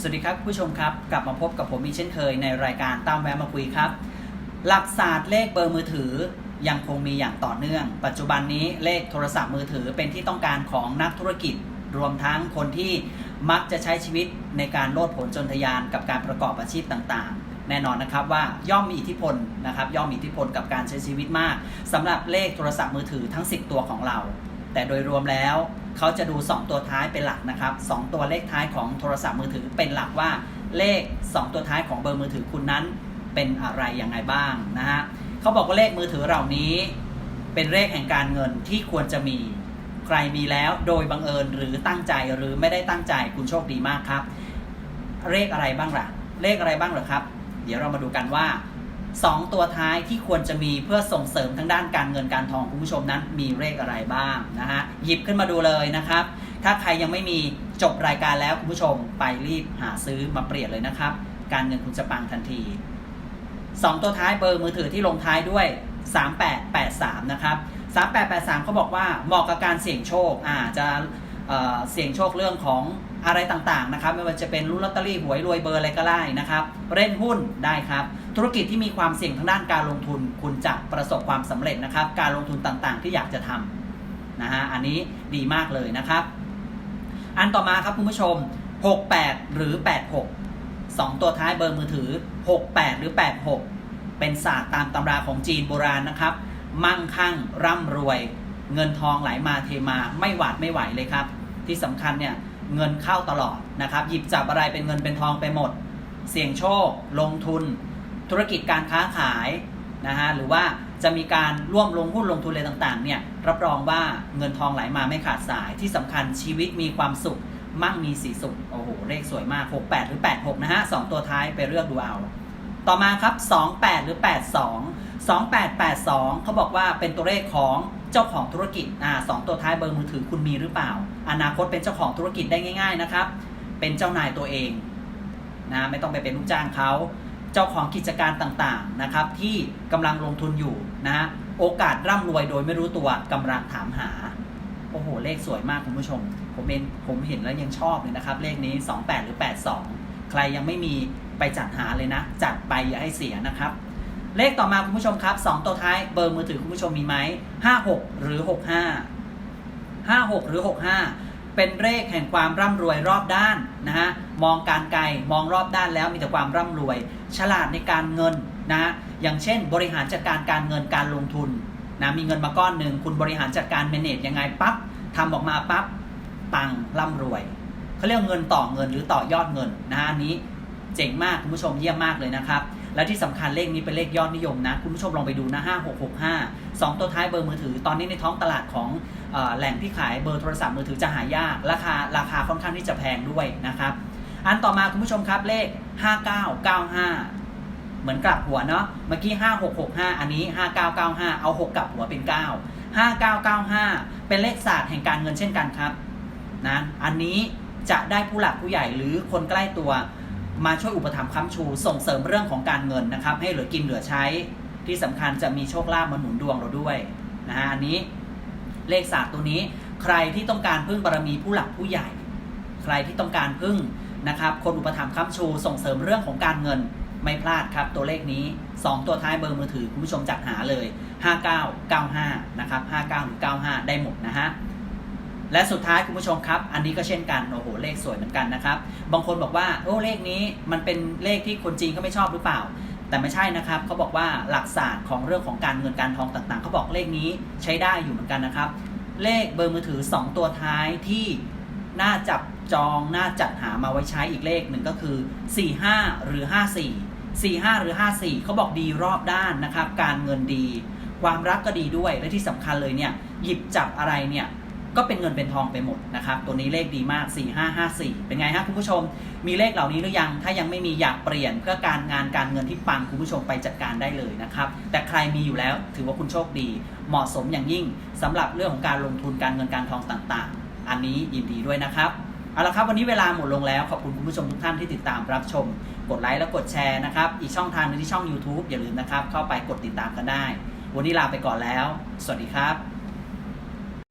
สวัสดีครับผู้ชมครับ กลับมาพบกับผมอีกเช่นเคยในรายการตามแวะมาคุยครับ หลักศาสตร์เลขเบอร์มือถือยังคงมีอย่างต่อเนื่อง ปัจจุบันนี้เลขโทรศัพท์มือถือเป็นที่ต้องการของนักธุรกิจ รวมทั้งคนที่มักจะใช้ชีวิตในการโลดผลจนทยานกับการประกอบอาชีพต่างๆ แน่นอนนะครับว่าย่อมมีอิทธิพลนะครับย่อมมีอิทธิพลกับการใช้ชีวิตมากสำหรับเลขโทรศัพท์มือถือทั้ง 10 ตัวของเรา แต่โดยรวมแล้ว เขาจะดู 2 ตัวท้ายเป็นหลักนะครับ 2 ตัวเลขท้ายของโทรศัพท์มือถือเป็นหลักว่าเลข 2 ตัวท้ายของเบอร์มือถือคุณนั้นเป็นอะไรยังไงบ้างนะฮะเขาบอกว่าเลขมือถือเหล่านี้ เป็นเลขแห่งการเงินที่ควรจะมีใครมีแล้วโดยบังเอิญหรือตั้งใจหรือไม่ได้ตั้งใจคุณโชคดีมากครับ เลขอะไรบ้างล่ะ เลขอะไรบ้างเหรอครับ เดี๋ยวเรามาดูกันว่า 2 ตัวท้ายที่ควรจะมีเพื่อส่งเสริมทั้งด้านการเงินการทองคุณผู้ชมนั้น มีเลขอะไรบ้างนะฮะหยิบขึ้นมาดูเลยนะครับ ถ้าใครยังไม่มีจบรายการแล้วคุณผู้ชมไปรีบหาซื้อมาเปลี่ยนเลยนะครับ การเงินคุณจะปังทันที 2 ตัวท้ายเบอร์มือถือที่ลงท้ายด้วย 3883 นะครับ 3883เขาบอกว่าเหมาะกับการเสี่ยงโชคอ่าจะ เสี่ยงโชคเรื่องของอะไรต่างๆนะครับไม่ว่าจะเป็นลุ้นลอตเตอรี่หวยรวยเบอร์อะไรก็ได้นะครับเล่นหุ้นได้ครับ ธุรกิจที่มีความเสี่ยงทางด้านการลงทุน คุณจะประสบความสำเร็จนะครับ การลงทุนต่างๆ ที่อยากจะทำนะฮะอันนี้ดีมากเลยนะครับ อันต่อมาครับคุณผู้ชม 68 หรือ 86 2 ตัวท้ายเบอร์มือถือ 68 หรือ 86 เป็นศาสตร์ตามตำราของจีนโบราณนะครับ มั่งคั่งร่ำรวย เงินทองไหลมาเทมาไม่หวาดไม่ไหวเลยครับ ที่สำคัญเนี่ยเงินเข้าตลอดนะครับ หยิบจับอะไรเป็นเงินเป็นทองไปหมด เสี่ยงโชค ลงทุน ธุรกิจการค้าขายนะฮะหรือว่าจะมีการร่วมลงหุ้นลงทุนอะไรต่างๆเนี่ยรับรองว่าเงินทองไหลมาไม่ขาดสายที่สำคัญชีวิตมีความสุข มั่งมีสีสุขโอ้โหเลขสวยมาก 68 หรือ 86 นะฮะสองตัวท้ายไปเลือกดูเอา ต่อมาครับ 28 หรือ 82 2882 เขาบอกว่าเป็นตัวเลขของ เจ้าของธุรกิจอ่าสองตัวท้ายเบอร์มือถือคุณมีหรือเปล่า อนาคตเป็นเจ้าของธุรกิจได้ง่าย ๆนะครับ เป็นเจ้านายตัวเองนะไม่ต้องไปเป็นลูกจ้างเขาเจ้าของกิจการต่างๆนะครับ ที่กำลังลงทุนอยู่นะฮะโอกาสร่ำรวยโดยไม่รู้ตัวกำลังถามหาโอ้โห เลขสวยมากคุณผู้ชม ผมเองผมเห็นแล้วยังชอบเลยนะครับ เลขนี้ 28 หรือ 82 ใครยังไม่มีไปจัดหาเลยนะ จัดไปอย่าให้เสียนะครับ เลขต่อมาคุณผู้ชมครับ 2 ตัวท้ายเบอร์มือถือคุณผู้ชมมีไหม56 หรือ 65 56 หรือ 65 เป็นเลขแห่งความร่ำรวยรอบด้านนะฮะมองการไกลมองรอบด้านแล้วมีแต่ความร่ำรวย ฉลาดในการเงินนะฮะอย่างเช่น บริหารจัดการการเงินการลงทุนนะมีเงินมาก้อนหนึ่งคุณบริหารจัดการเมเนจยังไงปั๊บทำออกมาปั๊บปังร่ำรวยเขาเรียกเงินต่อเงินหรือต่อยอดเงินนะฮะนี้เจ๋งมากคุณผู้ชมเยี่ยมมากเลยนะครับ และที่สำคัญเลขนี้เป็นเลขยอดนิยมนะ คุณผู้ชมลองไปดูนะ 5665 2 ตัวท้ายเบอร์มือถือ ตอนนี้ในท้องตลาดของอแหล่งที่ขายเบอร์โทรศัพท์มือถือจะหายาก ราคาราคาค่อนข้างที่จะแพงด้วยนะครับ อันต่อมาคุณผู้ชมครับเลข 5995 เหมือนกลับหัวเนาะ เมื่อกี้ 5665 อันนี้ 5995 เอา 6 กลับหัวเป็น 9 5995 เป็นเลขศาสตร์แห่งการเงินเช่นกันครับนะ อันนี้จะได้ผู้หลักผู้ใหญ่หรือคนใกล้ตัว มาช่วยอุปถัมภ์ค้ำชูส่งเสริมเรื่องของการเงินนะครับ ให้เหลือกินเหลือใช้ ที่สำคัญจะมีโชคลาภมาหนุนดวงเราด้วยนะฮะอันนี้เลขศาสตร์ตัวนี้ใครที่ต้องการพึ่งบารมีผู้หลักผู้ใหญ่ ใครที่ต้องการพึ่งนะครับ คนอุปถัมภ์ค้ำชูส่งเสริมเรื่องของการเงินไม่พลาดครับ ตัวเลขนี้ 2 ตัวท้ายเบอร์มือถือคุณผู้ชมจัดหาเลย 5995 นะครับ 59หรือ95 ได้หมดนะฮะ และสุดท้ายคุณผู้ชมครับ อันนี้ก็เช่นกันโอ้โหเลขสวยเหมือนกันนะครับ บางคนบอกว่าโอ้เลขนี้มันเป็นเลขที่คนจีนเขาไม่ชอบหรือเปล่า แต่ไม่ใช่นะครับเขาบอกว่าหลักศาสตร์ของเรื่องของการเงินการทองต่างๆเขาบอกเลขนี้ใช้ได้อยู่เหมือนกันนะครับ เลขเบอร์มือถือ 2 ตัวท้ายที่น่าจับจองน่าจัดหามาไว้ใช้อีกเลขหนึ่งก็คือ 45 หรือ 54 45 หรือ 54เขาบอกดีรอบด้านนะครับ การเงินดี ความรักก็ดีด้วยและที่สำคัญเลยเนี่ยหยิบจับอะไรเนี่ย ก็เป็นเงินเป็นทองไปหมดนะครับ ตัวนี้เลขดีมาก 4554 เป็นไงฮะคุณผู้ชม มีเลขเหล่านี้หรือยัง ถ้ายังไม่มีอยากเปลี่ยนเพื่อการงานการเงินที่ปังคุณผู้ชมไปจัดการได้เลยนะครับ แต่ใครมีอยู่แล้วถือว่าคุณโชคดี เหมาะสมอย่างยิ่งสำหรับเรื่องของการลงทุนการเงินการทองต่างๆ อันนี้ยินดีด้วยนะครับเอาละครับวันนี้เวลาหมดลงแล้วขอบคุณคุณผู้ชมทุกท่านที่ติดตามรับชม กดไลค์และกดแชร์นะครับอีกช่องทางหนึงที่ช่อง YouTube อย่าลืมนะครับเข้าไปกดติดตามกันได้ วันนี้ลาไปก่อนแล้ว สวัสดีครับ